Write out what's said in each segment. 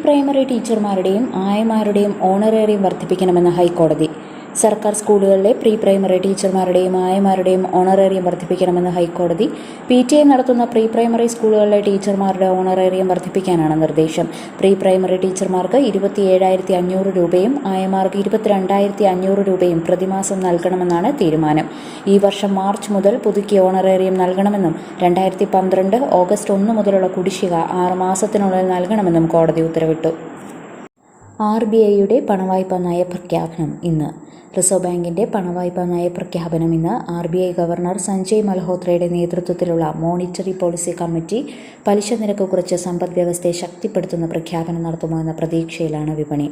Primary ടീച്ചർമാരുടെയും ആയമാരുടെയും honorarium വർദ്ധിപ്പിക്കണമെന്ന് ഹൈക്കോടതി. സർക്കാർ സ്കൂളുകളിലെ പ്രീ പ്രൈമറി ടീച്ചർമാരുടെയും ആയമാരുടെയും ഓണറേറിയം വർദ്ധിപ്പിക്കണമെന്ന് ഹൈക്കോടതി പി ടി ഐ നടത്തുന്ന പ്രീ പ്രൈമറി സ്കൂളുകളിലെ ടീച്ചർമാരുടെ ഓണറേറിയം വർദ്ധിപ്പിക്കാനാണ് നിർദ്ദേശം. പ്രീ പ്രൈമറി ടീച്ചർമാർക്ക് ഇരുപത്തിയേഴായിരത്തി അഞ്ഞൂറ് രൂപയും ആയമാർക്ക് ഇരുപത്തിരണ്ടായിരത്തി അഞ്ഞൂറ് രൂപയും പ്രതിമാസം നൽകണമെന്നാണ് തീരുമാനം. ഈ വർഷം മാർച്ച് മുതൽ പുതുക്കിയ ഓണറേറിയം നൽകണമെന്നും രണ്ടായിരത്തി പന്ത്രണ്ട് ഓഗസ്റ്റ് ഒന്ന് മുതലുള്ള കുടിശ്ശിക ആറ് മാസത്തിനുള്ളിൽ നൽകണമെന്നും കോടതി ഉത്തരവിട്ടു. ആർ ബി ഐയുടെ പണവായ്പ നയപ്രഖ്യാപനം ഇന്ന്. റിസർവ് ബാങ്കിന്റെ പണവായ്പാ നയപ്രഖ്യാപനം ഇന്ന് R B I governor Sanjay മൽഹോത്രയുടെ നേതൃത്വത്തിലുള്ള മോണിറ്ററി പോളിസി കമ്മിറ്റി പലിശ നിരക്ക് കുറച്ച് സമ്പദ് വ്യവസ്ഥയെ ശക്തിപ്പെടുത്തുന്ന പ്രഖ്യാപനം നടത്തുമോ പ്രതീക്ഷയിലാണ് വിപണി.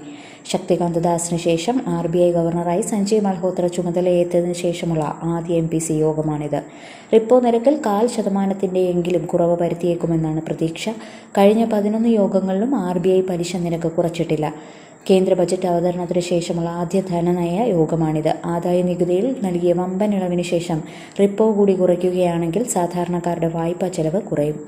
ശക്തികാന്ത ദാസിന് ശേഷം ആർ ബി ഐ ഗവർണറായി സഞ്ജയ് മൽഹോത്ര ചുമതലയേറ്റതിനു ശേഷമുള്ള ആദ്യ എം പി സി യോഗമാണിത്. റിപ്പോ നിരക്കിൽ കാൽ ശതമാനത്തിന്റെയെങ്കിലും കുറവ് വരുത്തിയേക്കുമെന്നാണ് പ്രതീക്ഷ. കഴിഞ്ഞ പതിനൊന്ന് യോഗങ്ങളിലും ആർ ബി ഐ പലിശ നിരക്ക് കുറച്ചിട്ടില്ല. കേന്ദ്ര ബജറ്റ് അവതരണത്തിന് ശേഷമുള്ള ആദ്യ ധനനയ യോഗമാണിത്. ആദായ നികുതിയിൽ നൽകിയ വമ്പൻ ഇളവിന് ശേഷം റിപ്പോ കൂടി കുറയ്ക്കുകയാണെങ്കിൽ സാധാരണക്കാരുടെ വായ്പാ ചെലവ് കുറയും.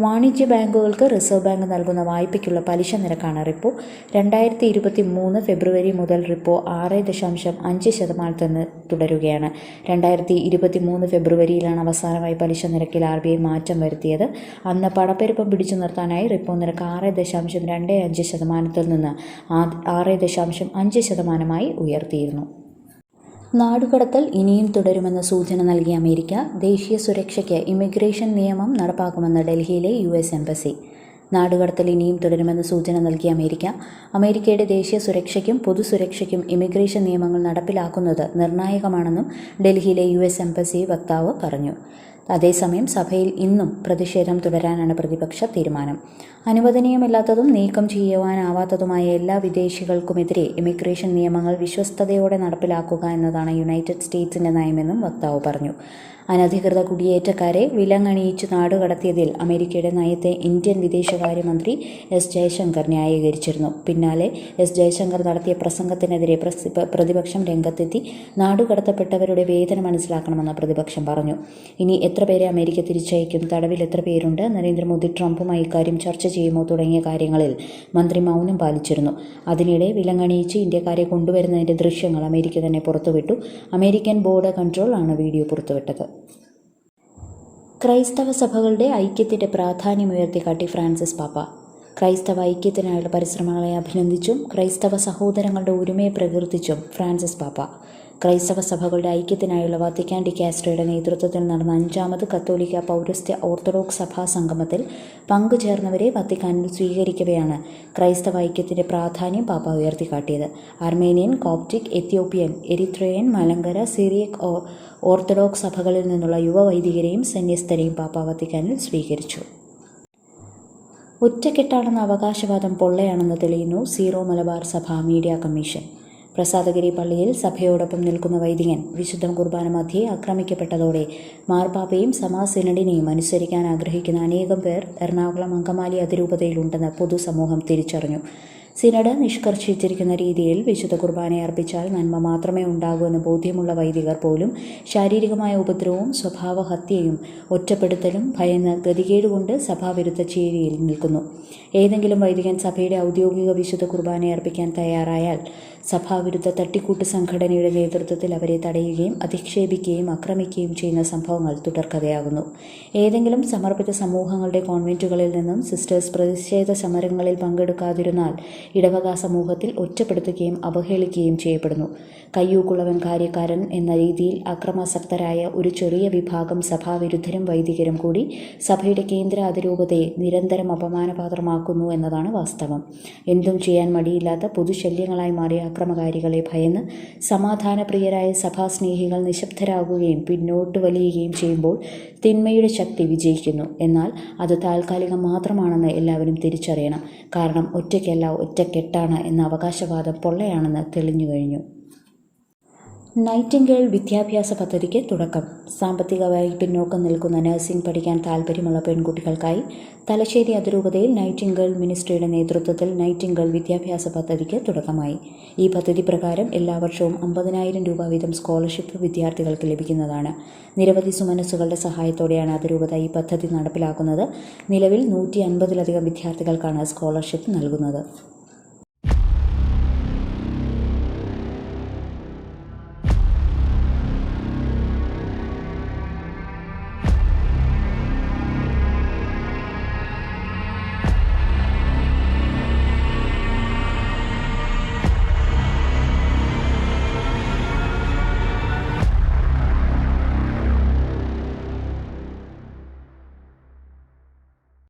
വാണിജ്യ ബാങ്കുകൾക്ക് റിസർവ് ബാങ്ക് നൽകുന്ന വായ്പയ്ക്കുള്ള പലിശ നിരക്കാണ് റിപ്പോ രണ്ടായിരത്തി ഇരുപത്തി മൂന്ന് ഫെബ്രുവരി മുതൽ റിപ്പോ ആറ് ദശാംശം അഞ്ച് ശതമാനത്തിൽ നിന്ന് തുടരുകയാണ്. രണ്ടായിരത്തി ഇരുപത്തി മൂന്ന് ഫെബ്രുവരിയിലാണ് അവസാനമായി പലിശ നിരക്കിൽ ആർ ബി ഐ മാറ്റം വരുത്തിയത്. അന്ന് പണപ്പെരുപ്പം പിടിച്ചു നിർത്താനായി റിപ്പോ നിരക്ക് ആറ് ദശാംശം രണ്ട് അഞ്ച് ശതമാനത്തിൽ നിന്ന് ആറ് ദശാംശം അഞ്ച് ശതമാനമായി ഉയർത്തിയിരുന്നു. നാടുകടത്തൽ ഇനിയും തുടരുമെന്ന സൂചന നൽകിയ അമേരിക്ക ദേശീയ സുരക്ഷയ്ക്ക് ഇമിഗ്രേഷൻ നിയമം നടപ്പാക്കുമെന്ന് ഡൽഹിയിലെ യു എസ് എംബസി. നാടുകടത്തൽ ഇനിയും തുടരുമെന്ന സൂചന നൽകിയ അമേരിക്ക അമേരിക്കയുടെ ദേശീയ സുരക്ഷയ്ക്കും പൊതുസുരക്ഷയ്ക്കും ഇമിഗ്രേഷൻ നിയമങ്ങൾ നടപ്പിലാക്കുന്നത് നിർണായകമാണെന്നും ഡൽഹിയിലെ യു എസ് എംബസി വക്താവ് പറഞ്ഞു. അതേസമയം സഭയിൽ ഇന്നും പ്രതിഷേധം തുടരാനാണ് പ്രതിപക്ഷ തീരുമാനം. അനുവദനീയമല്ലാത്തതും നീക്കം ചെയ്യുവാനാവാത്തതുമായ എല്ലാ വിദേശികൾക്കുമെതിരെ ഇമിഗ്രേഷൻ നിയമങ്ങൾ വിശ്വസ്തതയോടെ നടപ്പിലാക്കുക എന്നതാണ് യുണൈറ്റഡ് സ്റ്റേറ്റ്സിന്റെ നയമെന്നും വക്താവ് പറഞ്ഞു. അനധികൃത കുടിയേറ്റക്കാരെ വിലങ്ങണിയിച്ച് നാടുകടത്തിയതിൽ അമേരിക്കയുടെ നയത്തെ ഇന്ത്യൻ വിദേശകാര്യമന്ത്രി എസ് ജയശങ്കർ ന്യായീകരിച്ചിരുന്നു. പിന്നാലെ എസ് ജയശങ്കർ നടത്തിയ പ്രസംഗത്തിനെതിരെ പ്രതിപക്ഷം രംഗത്തെത്തി നാടുകടത്തപ്പെട്ടവരുടെ വേദന മനസ്സിലാക്കണമെന്ന് പ്രതിപക്ഷം പറഞ്ഞു. ഇനി എത്ര പേരെ അമേരിക്ക തിരിച്ചയക്കും തടവിൽ എത്ര പേരുണ്ട് നരേന്ദ്രമോദി ട്രംപുമായി ഇക്കാര്യം ചർച്ച ചെയ്യുമോ തുടങ്ങിയ കാര്യങ്ങളിൽ മന്ത്രി മൗനം പാലിച്ചിരുന്നു. അതിനിടെ വിലങ്ങണിയിച്ച് ഇന്ത്യക്കാരെ കൊണ്ടുവരുന്നതിന്റെ ദൃശ്യങ്ങൾ അമേരിക്ക തന്നെ പുറത്തുവിട്ടു. അമേരിക്കൻ ബോർഡർ കൺട്രോൾ ആണ് വീഡിയോ പുറത്തുവിട്ടത്. ക്രൈസ്തവ സഭകളുടെ ഐക്യത്തിന്റെ പ്രാധാന്യം ഉയർത്തിക്കാട്ടി ഫ്രാൻസിസ് പാപ്പ ക്രൈസ്തവ ഐക്യത്തിനായുള്ള പരിശ്രമങ്ങളെ അഭിനന്ദിച്ചും ക്രൈസ്തവ സഹോദരങ്ങളുടെ ഒരുമയെ പ്രകീർത്തിച്ചും ഫ്രാൻസിസ് പാപ്പ. ക്രൈസ്തവ സഭകളുടെ ഐക്യത്തിനായുള്ള വത്തിക്കാൻ ഡിക്കാസ്ട്രയുടെ നേതൃത്വത്തിൽ നടന്ന അഞ്ചാമത് കത്തോലിക്ക പൗരസ്ത്യ ഓർത്തഡോക്സ് സഭാ സംഗമത്തിൽ പങ്കുചേർന്നവരെ വത്തിക്കാനിൽ സ്വീകരിക്കവെയാണ് ക്രൈസ്തവ ഐക്യത്തിന്റെ പ്രാധാന്യം പാപ്പ ഉയർത്തിക്കാട്ടിയത്. Armenian Coptic Ethiopian Eritrean Malankara Syriac Orthodox സഭകളിൽ നിന്നുള്ള യുവ വൈദികരെയും സന്യസ്തരെയും പാപ്പ വത്തിക്കാനിൽ സ്വീകരിച്ചു. ഒറ്റക്കെട്ടാണെന്ന അവകാശവാദം പൊള്ളയാണെന്ന് തെളിയുന്നു സീറോ മലബാർ സഭ മീഡിയ കമ്മീഷൻ. പ്രസാദഗിരി പള്ളിയിൽ സഭയോടൊപ്പം നിൽക്കുന്ന വൈദികൻ വിശുദ്ധ കുർബാന മധ്യേ ആക്രമിക്കപ്പെട്ടതോടെ മാർപ്പാപ്പയും സമാ സിനഡിനെയും അനുസരിക്കാൻ ആഗ്രഹിക്കുന്ന അനേകം പേർ എറണാകുളം അങ്കമാലി അതിരൂപതയിലുണ്ടെന്ന് പൊതുസമൂഹം തിരിച്ചറിഞ്ഞു. സിനഡ് നിഷ്കർഷിച്ചിരിക്കുന്ന രീതിയിൽ വിശുദ്ധ കുർബാനയെ അർപ്പിച്ചാൽ നന്മ മാത്രമേ ഉണ്ടാകൂ എന്ന് ബോധ്യമുള്ള വൈദികർ പോലും ശാരീരികമായ ഉപദ്രവവും സ്വഭാവഹത്യയും ഒറ്റപ്പെടുത്തലും ഭയന്ന് ഗതികേടുകൊണ്ട് സഭാവിരുദ്ധ ചേരിയിൽ നിൽക്കുന്നു. ഏതെങ്കിലും വൈദികൻ സഭയുടെ ഔദ്യോഗിക വിശുദ്ധ കുർബാനയെ അർപ്പിക്കാൻ തയ്യാറായാൽ സഭാവിരുദ്ധ തട്ടിക്കൂട്ട് സംഘടനയുടെ നേതൃത്വത്തിൽ അവരെ തടയുകയും അധിക്ഷേപിക്കുകയും ആക്രമിക്കുകയും ചെയ്യുന്ന സംഭവങ്ങൾ തുടർക്കഥയാകുന്നു. ഏതെങ്കിലും സമർപ്പിത സമൂഹങ്ങളുടെ കോൺവെന്റുകളിൽ നിന്നും സിസ്റ്റേഴ്സ് പ്രതിഷേധ സമരങ്ങളിൽ പങ്കെടുക്കാതിരുന്നാൽ ഇടവക സമൂഹത്തിൽ ഒറ്റപ്പെടുത്തുകയും അവഹേളിക്കുകയും ചെയ്യപ്പെടുന്നു. കയ്യൂക്കുള്ളവൻ കാര്യക്കാരൻ എന്ന രീതിയിൽ അക്രമാസക്തരായ ഒരു ചെറിയ വിഭാഗം സഭാവിരുദ്ധരും വൈദികരും കൂടി സഭയുടെ കേന്ദ്ര അതിരൂപതയെ നിരന്തരം അപമാനപാത്രമാക്കുന്നു എന്നതാണ് വാസ്തവം. എന്തും ചെയ്യാൻ മടിയില്ലാത്ത പൊതുശല്യങ്ങളായി മാറിയ അക്രമകാരികളെ ഭയന്ന് സമാധാനപ്രിയരായ സഭാസ്നേഹികൾ നിശബ്ദരാകുകയും പിന്നോട്ട് വലിയുകയും ചെയ്യുമ്പോൾ തിന്മയുടെ ശക്തി വിജയിക്കുന്നു. എന്നാൽ അത് താൽക്കാലികം മാത്രമാണെന്ന് എല്ലാവരും തിരിച്ചറിയണം. കാരണം ഒറ്റയ്ക്കല്ല ഒറ്റക്കെട്ടാണ് എന്ന അവകാശവാദം പൊള്ളയാണെന്ന് തെളിഞ്ഞു കഴിഞ്ഞു. നൈറ്റിംഗേൾ വിദ്യാഭ്യാസ പദ്ധതിക്ക് തുടക്കം. സാമ്പത്തികമായി പിന്നോക്കം നിൽക്കുന്ന നഴ്സിംഗ് പഠിക്കാൻ താൽപ്പര്യമുള്ള പെൺകുട്ടികൾക്കായി തലശ്ശേരി അതിരൂപതയിൽ നൈറ്റിംഗേൾ മിനിസ്ട്രിയുടെ നേതൃത്വത്തിൽ നൈറ്റിംഗേൾ വിദ്യാഭ്യാസ പദ്ധതിക്ക് തുടക്കമായി. ഈ പദ്ധതി പ്രകാരം എല്ലാ വർഷവും അമ്പതിനായിരം രൂപ വീതം സ്കോളർഷിപ്പ് വിദ്യാർത്ഥികൾക്ക് ലഭിക്കുന്നതാണ്. നിരവധി സുമനസ്സുകളുടെ സഹായത്തോടെയാണ് അതിരൂപത ഈ പദ്ധതി നടപ്പിലാക്കുന്നത്. നിലവിൽ നൂറ്റി അൻപതിലധികം വിദ്യാർത്ഥികൾക്കാണ് സ്കോളർഷിപ്പ് നൽകുന്നത്.